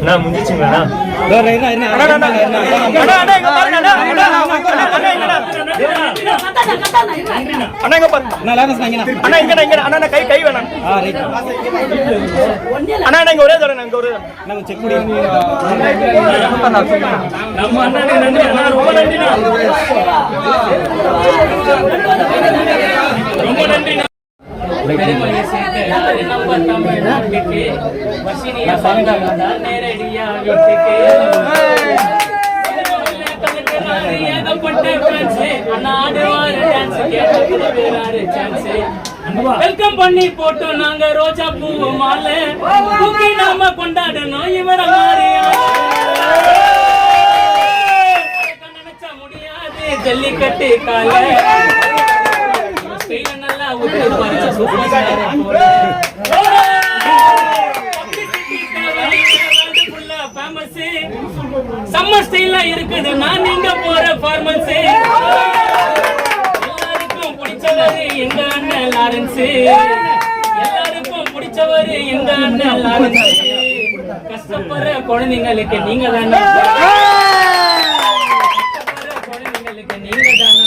அண்ணா முடிஞ்சிச்சுங்களாண்ணா அண்ணா, கை கை வேணாம். அண்ணா ஒரே தடவை இங்க ஒரே அண்ணா ரொம்ப கணக்கு நாடு ஏகப்பட்ட fans. அண்ணா ஆடுவாரு dance, கேட்டதுல வேறாரு chance. வெல்கம் பண்ணி போட்டோம் நாங்க ரோஜா பூ மாலை தூக்கி நாம கொண்டாடணும் இவர மாதிரி நினைச்சா முடியாது ஜல்லிக்கட்டு கால சம்மர் ஸ்டைல்ல இருக்குது நான் நீங்க போற ஃபார்மன்ஸ் எல்லாருக்கும் பிடிச்சவரு எங்க அண்ணன் லாரன்ஸ் எல்லாருக்கும் பிடிச்சவரு எங்க அண்ணன் லாரன்ஸ் கஷ்டப்படுற குழந்தைங்களுக்கு நீங்க தானே குழந்தைங்களுக்கு நீங்க தானே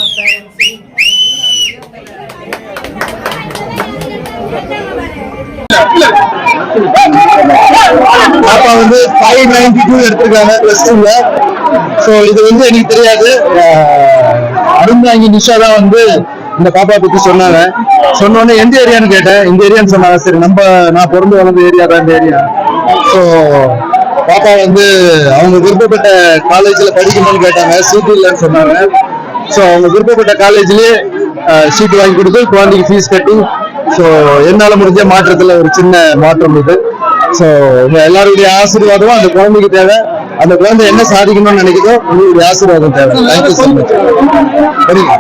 பாப்பா வந்து ஃபைவ் நைன்டி டூ எடுத்திருக்காங்க பிளஸ் டூல ஸோ இது வந்து எனக்கு தெரியாது. அருந்தாங்கி நிஷா தான் வந்து இந்த பாப்பா பத்தி சொன்னாங்க. சொன்னோடனே எந்த ஏரியான்னு கேட்டேன். இந்த ஏரியான்னு சொன்னாங்க. சரி நம்ம நான் பிறந்து வளர்ந்த ஏரியா தான் இந்த ஏரியா ஸோ பாப்பா வந்து அவங்க விருப்பப்பட்ட காலேஜ்ல படிக்கணும்னு கேட்டாங்க. சீட் இல்லைன்னு சொன்னாங்க. ஸோ அவங்க விருப்பப்பட்ட காலேஜ்லயே சீட் வாங்கி கொடுத்து குழந்தைக்கு ஃபீஸ் கட்டி ஸோ என்னால் முடிஞ்ச மாற்றத்தில் ஒரு சின்ன மாற்றம் இது. ஸோ உங்க எல்லாருடைய ஆசீர்வாதமும் அந்த குழந்தைக்கு தேவை. அந்த குழந்தை என்ன சாதிக்கணும்னு நினைக்குதோ உங்களுடைய ஆசீர்வாதம் தேவை. தேங்க்யூ ஸோ மச் சரிங்களா?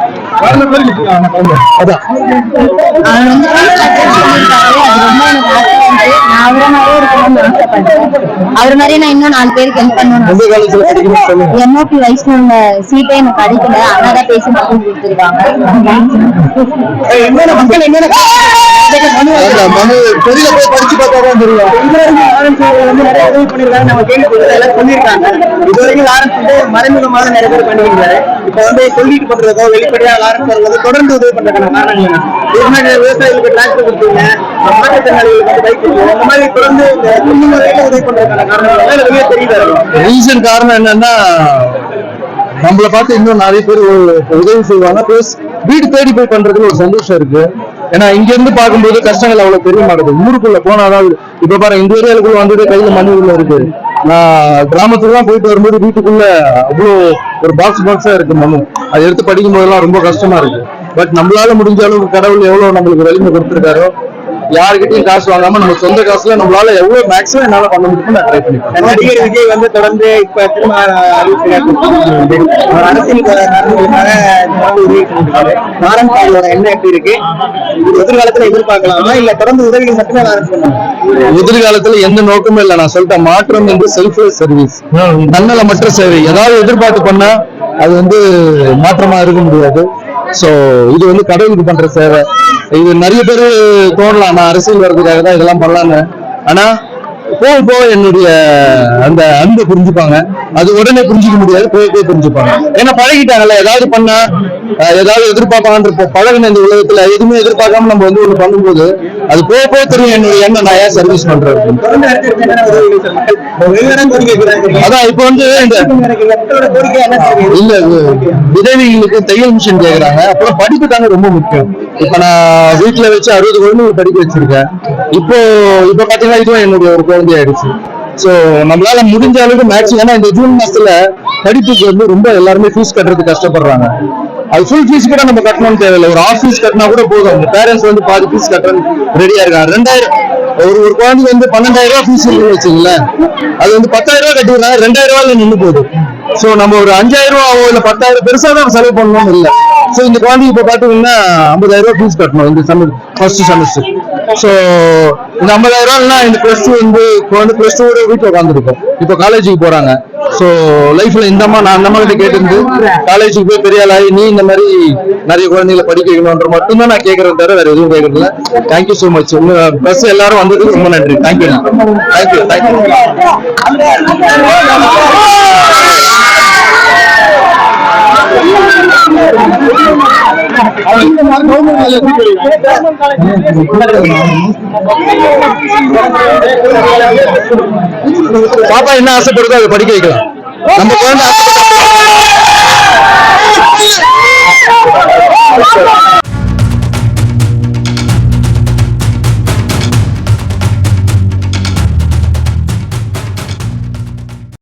அதான். அவர் வந்து நான் அவரை மாதிரியே இருக்கணும்னு ஆசைப்படுறேன் அவர் மாதிரியே நான் இன்னும் நாலு பேருக்கு ஹெல்ப் படிக்கணும்னு சொல்லுங்க. என்ஓபி வைஷ்ணவங்க சீட்டே எனக்கு கிடைக்கல அண்ணாதான் பேசி மட்டும் கொடுத்துருக்காங்க. மறைமுகமாக நிறைய பேர் பண்ணிருக்காரு இப்ப வந்து சொல்லிட்டு பண்றதோ வெளிப்படையா தொடர்ந்து உதவி பண்றதுக்கான மாதிரி விவசாயிகளுக்கு டிராக்டர் கொடுத்தீங்க மாற்றுத்திறனாளிகளுக்கு பைக் கொடுத்தீங்க இந்த மாதிரி தொடர்ந்து இந்த உதவி பண்றதுக்கான காரணம் ரீசன் காரணம் என்னன்னா நம்மள பார்த்து இன்னும் நிறைய பேர் உதவி செய்வாங்க. பிளஸ் வீடு தேடி போய் பண்றதுல ஒரு சந்தோஷம் இருக்கு. ஏன்னா இங்க இருந்து பார்க்கும்போது கஷ்டங்கள் அவ்வளவு தெரிய மாட்டேங்குது. ஊருக்குள்ள போனாதான் இப்ப பாரு இந்த ஏரியாவுக்குள்ள வந்தது கையில மண்ணு உள்ள இருக்கு. நான் கிராமத்துல தான் போயிட்டு வரும்போது வீட்டுக்குள்ள அவ்வளோ ஒரு பாக்ஸ் பாக்ஸா இருக்கு மனு அதை எடுத்து படிக்கும் போதெல்லாம் ரொம்ப கஷ்டமா இருக்கு. பட் நம்மளால முடிஞ்ச அளவுக்கு கடவுள் எவ்வளவு நம்மளுக்கு வலிமை கொடுத்திருக்காரோ யாருக்கிட்டையும் காசு வாங்காம நம்ம சொந்த காசுல நம்மளால எவ்வளவு மேக்ஸிமம் என்னால பண்ண முடியுமோ நான் ட்ரை பண்ணிப்பேன் நடிகர் விஜய் வந்து தொடர்ந்து இப்ப திரும்ப அரசியல் எண்ணம் எப்படி இருக்கு? எதிர்காலத்துல எதிர்பார்க்கலாமா? இல்ல தொடர்ந்து உதவிகள் மட்டுமே எதிர்காலத்துல எந்த நோக்கமும் இல்ல. நான் சொல்லிட்டேன் மாற்றம் என்று செல்ஃப்லெஸ் சர்வீஸ் தன்னலமற்ற சேவை. ஏதாவது எதிர்பார்த்து பண்ணா அது வந்து மாற்றமா இருக்க முடியாது. ஸோ இது வந்து கடவுளுக்கு பண்ற சேவை. இது நிறைய பேர் தோணலாம். நான் அரசியல் வர்றதுக்காக தான் இதெல்லாம் பண்ணலான்னு ஆனா போக போக என்னுடைய அந்த அன்பை புரிஞ்சுப்பாங்க. அது உடனே புரிஞ்சுக்க முடியாது போக போய் புரிஞ்சுப்பாங்க. ஏன்னா பழகிட்டாங்கல்ல ஏதாவது பண்ணா ஏதாவது எதிர்பார்ப்பாங்கன்ற பழகின இந்த உலகத்துல எதுவுமே எதிர்பார்க்காம நம்ம வந்து ஒண்ணு பண்ணும்போது அது போக போக தெரியும் என்னுடைய எண்ணம் நான் ஏன் சர்வீஸ் பண்றேன் அதான் இப்போ வந்து இந்த இல்ல இது தையல் மிஷின் கேக்குறாங்க. அப்புறம் படிப்பு தாங்க ரொம்ப முக்கியம். இப்போ நான் வீட்டில் வச்சு அறுபது குழந்தைங்க படிக்க வச்சிருக்கேன். இப்போ இப்போ பார்த்தீங்கன்னா இதுவும் என்னுடைய ஒரு குழந்தை ஆயிடுச்சு நம்மளால் நம்மளால முடிஞ்ச அளவுக்கு மேக்ஸிமம் ஏன்னா இந்த ஜூன் மாசத்துல படிப்புக்கு வந்து ரொம்ப எல்லாருமே ஃபீஸ் கட்டுறதுக்கு கஷ்டப்படுறாங்க. அது ஃபுல் ஃபீஸ் கூட நம்ம கட்டணும்னு தேவையில்லை. ஒரு ஆஃப் ஃபீஸ் கட்டினா கூட போதும். அந்த பேரண்ட்ஸ் வந்து பாதி ஃபீஸ் கட்டுறது ரெடியா இருக்காங்க. ரெண்டாயிரம் ஒரு ஒரு குழந்தைக்கு வந்து பன்னெண்டாயிரம் ரூபாய் ஃபீஸ் இருக்குன்னு வச்சுங்களேன். அது வந்து பத்தாயிரம் ரூபாய் கட்டிடுறாங்க ரெண்டாயிரம் ரூபாயில நின்று போகுது. ஸோ நம்ம ஒரு அஞ்சாயிரம் ரூபாவோ இல்லை பத்தாயிரம் பெருசாக தான் செலவு பண்ணணும்னு இல்லை. ஸோ இந்த குழந்தைக்கு இப்போ பார்த்தீங்கன்னா ஐம்பதாயிரம் ரூபா ஃபீஸ் கட்டணும் இந்த செமஸ்டர் ஃபர்ஸ்ட் செமஸ்டர் ஸோ இந்த ஐம்பதாயிரம் ரூபாய்னா இந்த ப்ளஸ் டூ வந்து குழந்தை ப்ளஸ் டூ வீட்டில் உட்காந்துருக்கோம் இப்போ காலேஜுக்கு போகிறாங்க ஸோ லைஃப்ல இந்த அம்மா நான் அந்த அம்மா கிட்ட கேட்டிருந்து காலேஜுக்கு போய் பெரிய ஆளாகி நீ இந்த மாதிரி நிறைய குழந்தைகளை படிக்க வைக்கணுன்ற மட்டும் தான் நான் கேட்கறேன் தவிர வேற எதுவும் கேட்கறது தேங்க்யூ ஸோ மச் ப்ளஸ் எல்லாரும் வந்ததுக்கு ரொம்ப நன்றி. தேங்க்யூ தேங்க்யூ தேங்க்யூ பாப்பா என்ன ஆசைப்படுதோ அதை படிக்க வைக்கலாம். நம்ம குழந்தை